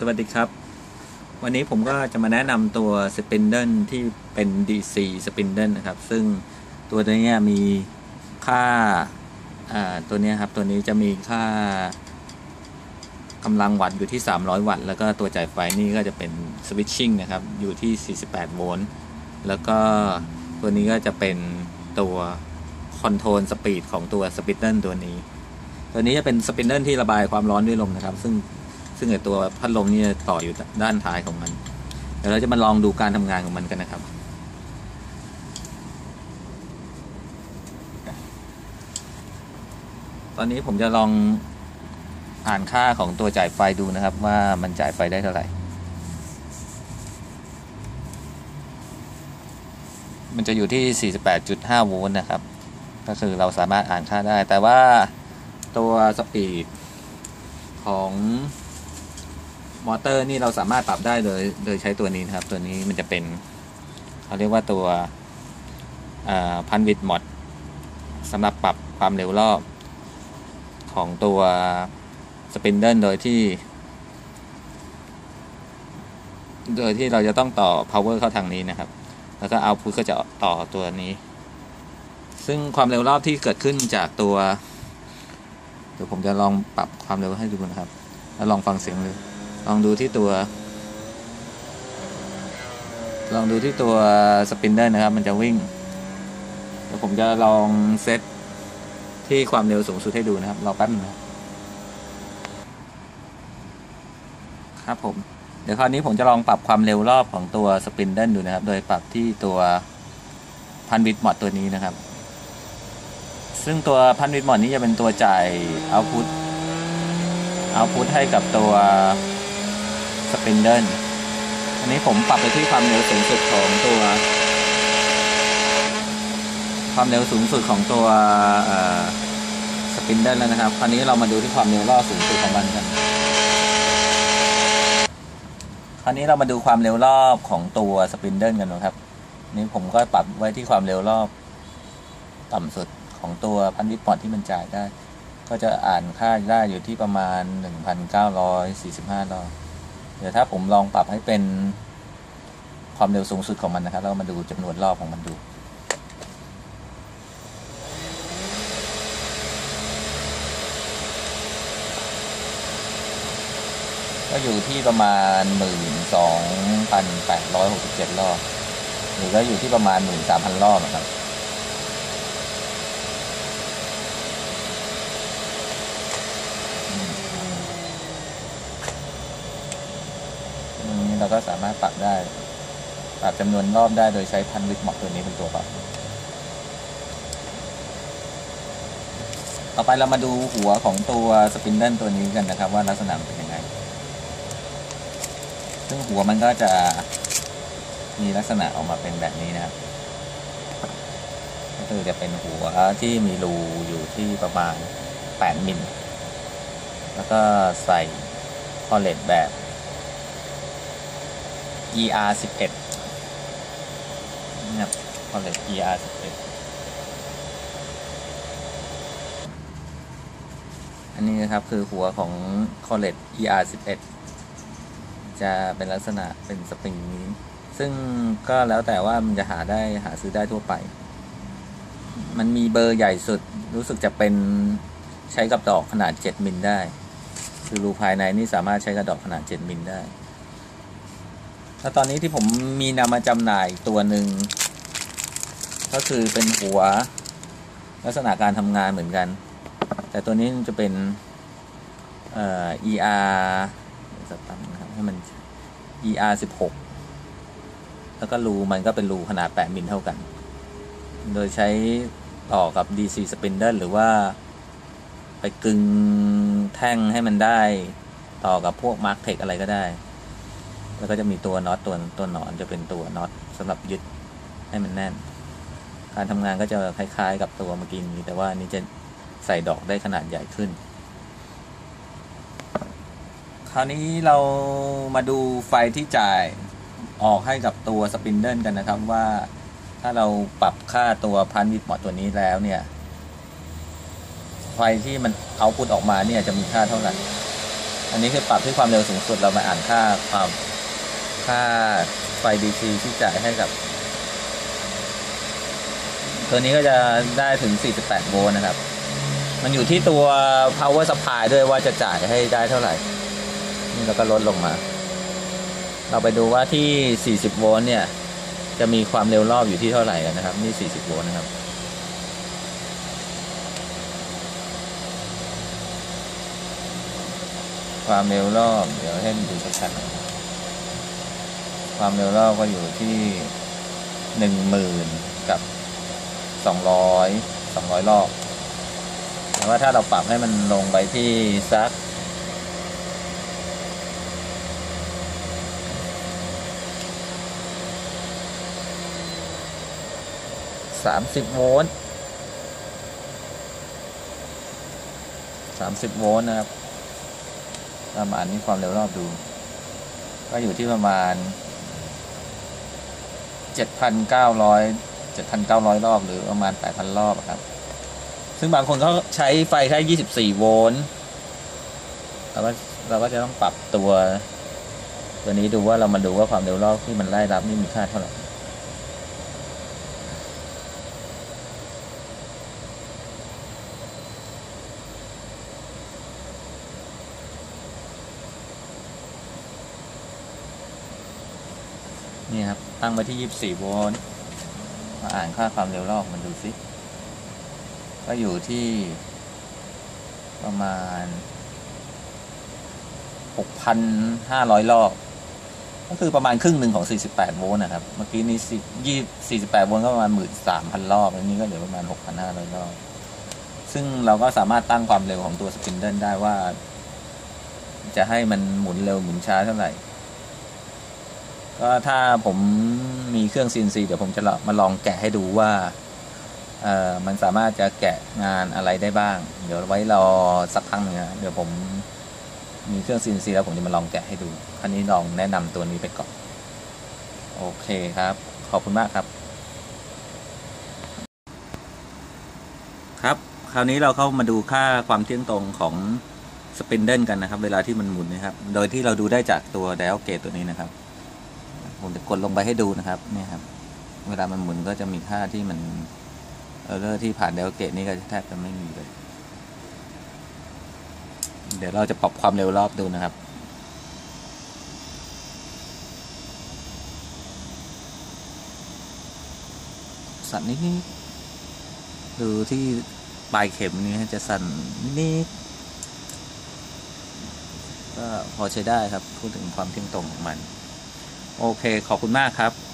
สวัสดีครับ วันนี้ผมก็จะมาแนะนำตัวสปินเดิลที่เป็น DC สปินเดิลนะครับ ซึ่งตัวนี้มีค่าตัวนี้ครับ ตัวนี้จะมีค่ากำลังวัตต์อยู่ที่ 300 วัตต์ แล้วก็ตัวจ่ายไฟนี่ก็จะเป็นสวิตชิ่งนะครับ อยู่ที่ 48 โวลต์ แล้วก็ตัวนี้ก็จะเป็นตัวคอนโทรลสปีดของตัวสปินเดิลตัวนี้ ตัวนี้จะเป็นสปินเดิลที่ระบายความร้อนด้วยลมนะครับ ซึ่ง ซึ่งไอตัวพัดลมนี่ต่ออยู่ด้านท้ายของมันเดี๋ยวเราจะมาลองดูการทำงานของมันกันนะครับ ตอนนี้ผมจะลองอ่านค่าของตัวจ่ายไฟดูนะครับ ว่ามันจ่ายไฟได้เท่าไหร่ มันจะอยู่ที่ 48.5 โวลต์นะครับ ก็คือเราสามารถอ่านค่าได้ แต่ว่าตัวสปีดของ มอเตอร์นี่เราสามารถปรับได้โดยโดยใช้ตัวนี้นะครับ ตัวนี้มันจะเป็นเขาเรียกว่าตัวพันวิดมอดสำหรับปรับความเร็วรอบของตัวสปินเดิลโดยที่ โดยที่เราจะต้องต่อ power เข้าทางนี้นะครับ แล้วก็เอาพุทก็จะต่อตัวนี้ ซึ่งความเร็วรอบที่เกิดขึ้นจากตัว เดี๋ยวผมจะลองปรับความเร็วให้ดูนะครับ แล้วลองฟังเสียงเลย ลองดูที่ตัว ลองดูที่ตัวสปินเดอร์นะครับ มันจะวิ่งเดี๋ยวผมจะลองเซตที่ความเร็วสูงสุดให้ดูนะครับ รอแป๊บนึงนะครับผม เดี๋ยวคราวนี้ผมจะลองปรับความเร็วรอบของตัวสปินเดิลดูนะครับ โดยปรับที่ตัวพันวิดมอดตัวนี้นะครับ ซึ่งตัวพันวิดมอดนี้จะเป็นตัวจ่ายเอาพุทเอาพุทให้กับตัว สปินเดิลอันนี้ผมปรับไปที่ความเร็วสูงสุดของตัว ความเร็วสูงสุดของตัวสปินเดิลแล้วนะครับ คราวนี้เรามาดูที่ความเร็วรอบสูงสุดของมันกัน คราวนี้เรามาดูความเร็วรอบของตัวสปินเดิลกันนะครับ นี่ผมก็ปรับไว้ที่ความเร็วรอบ ต่ำสุดของตัวพันวิทปอนที่มันจ่ายได้ ก็จะอ่านค่าได้อยู่ที่ประมาณ 1,945รอบ เดี๋ยวถ้าผมลองปรับให้เป็นความเร็วสูงสุดของมันนะครับเรามาดูจำนวนรอบของมันดูก็อยู่ที่ประมาณ 12,867 รอบ หรือก็อยู่ที่ประมาณ 13,000 รอบนะครับ ราก็สามารถปรับได้ ปรับจำนวนรอบได้โดยใช้พันวิดหมอกตัวนี้เป็นตัวปรับ ต่อไปเรามาดูหัวของตัวสปินเดิลตัวนี้กันนะครับ ว่าลักษณะเป็นยังไง ซึ่งหัวมันก็จะมีลักษณะออกมาเป็นแบบนี้นะครับก็คือจะเป็นหัวที่มีรูอยู่ที่ประมาณ 8 มิล แล้วก็ใส่คอเลตแบบ ER 11นะครับคอนเล็ก ER 11อันนี้นะครับคือหัวของ c o l l e g ER 11จะเป็นลักษณะเป็นสปริงนี้ ซึ่งก็แล้วแต่ว่ามันจะหาได้หาซื้อได้ทั่วไป มันมีเบอร์ใหญ่สุดรู้สึกจะเป็นใช้กับดอกขนาด 7 มิลได้ คือรูภายในนี่สามารถใช้กับดอกขนาด 7 มิลได้ แล้วตอนนี้ที่ผมมีนำมาจำหน่ายตัวหนึ่ง ก็คือเป็นหัวลักษณะการทำงานเหมือนกัน แต่ตัวนี้จะเป็นเอ่อ ER สักตั้งนะครับให้มัน ER 16 แล้วก็รูมันก็เป็นรูขนาด 8 มิลเท่ากัน โดยใช้ต่อกับ DC spindle หรือว่าไปกึงแท่งให้มันได้ต่อกับพวก Mark Tech อะไรก็ได้ แล้วก็จะมีตัวน็อตตัวตัวหนอนจะเป็นตัวน็อตสำหรับยึดให้มันแน่น การทำงานก็จะคล้าย ๆ กับตัวเมื่อกี้นี้ แต่ว่านี้จะใส่ดอกได้ขนาดใหญ่ขึ้น คราวนี้เรามาดูไฟที่จ่ายออกให้กับตัวสปินเดิลกันนะครับว่าถ้าเราปรับค่าตัวพันวิดหมอตัวนี้แล้วเนี่ย ไฟที่มันเอาพุทออกมาเนี่ยจะมีค่าเท่าไหร่ อันนี้คือปรับที่ความเร็วสูงสุดเรามาอ่านค่าความ ค่าไฟ DC ที่จ่ายให้กับ ตัวนี้ก็จะได้ถึง 48 โวลต์นะครับ มันอยู่ที่ตัว power supply ด้วยว่าจะจ่ายให้ได้เท่าไหร่ นี่เราก็ลดลงมา เราไปดูว่าที่ 40 โวลต์เนี่ย จะมีความเร็วรอบอยู่ที่เท่าไหร่กันนะครับ นี่ 40 โวลต์นะครับความเร็วรอบ เดี๋ยวให้ดูชัดๆ ความเร็วรอบก็อยู่ที่หนึ่งหมื่นกับสองร้อยสองร้อยรอบแต่ว่าถ้าเราปรับให้มันลงไปที่สักสามสิบโวลต์สามสิบโวลต์นะครับประมาณนี้ความเร็วรอบดู ก็อยู่ที่ประมาณ เจ็ดพันเก้าร้อยเจ็ดพันเก้าร้อยรอบ หรือประมาณแปดพันรอบครับ ซึ่งบางคนเขาใช้ไฟแค่ยี่สิบสี่โวลต์เราก็เราก็จะต้องปรับตัว ตัวนี้ดูว่าเรามาดูว่าความเร็วรอบที่มันไล่รับนี่มีค่าเท่าไหร่นี่ครับ ตั้งไว้ที่ 24 โวลต์มาอ่านค่าความเร็วรอบมันดูสิก็อยู่ที่ประมาณ 6,500รอบก็คือประมาณครึ่งหนึ่งของ 48 โวลต์นะครับ เมื่อกี้นี้10 48 โวลต์ก็ประมาณ 13,000 รอบอันนี้ก็เหลือประมาณ 6,500 รอบ ซึ่งเราก็สามารถตั้งความเร็วของตัวสปินเดิลได้ว่า จะให้มันหมุนเร็วหมุนช้าเท่าไหร่ ก็ถ้าผมมีเครื่อง CNC เดี๋ยวผมจะมาลองแกะให้ดูว่าเอ่อมันสามารถจะแกะงานอะไรได้บ้าง เดี๋ยวไว้รอสักพักหนึงนะเดี๋ยวผมมีเครื่อง CNC แล้วผมจะมาลองแกะให้ดูคราวนี้ลองแนะนำตัวนี้ไปก่อนโอเคครับ ขอบคุณมากครับ ครับ คราวนี้เราเข้ามาดูค่าความเที่ยงตรงของสปินเดิลกันนะครับ เวลาที่มันหมุนนะครับ โดยที่เราดูได้จากตัว dial gauge ตัวนี้นะครับ ผมจะกดลงไปให้ดูนะครับเนี่ยครับ เวลามันหมุนก็จะมีค่าที่มันเออร์เลอร์ที่ผ่านเดลเกตนี่ก็แทบจะไม่มีเลย เดี๋ยวเราจะปรับความเร็วรอบดูนะครับสั่นนิดนิดดูที่ปลายเข็มนี่จะสั่นนิดก็พอใช้ได้ครับ พูดถึงความเที่ยงตรงของมัน โอเค ขอบคุณมากครับ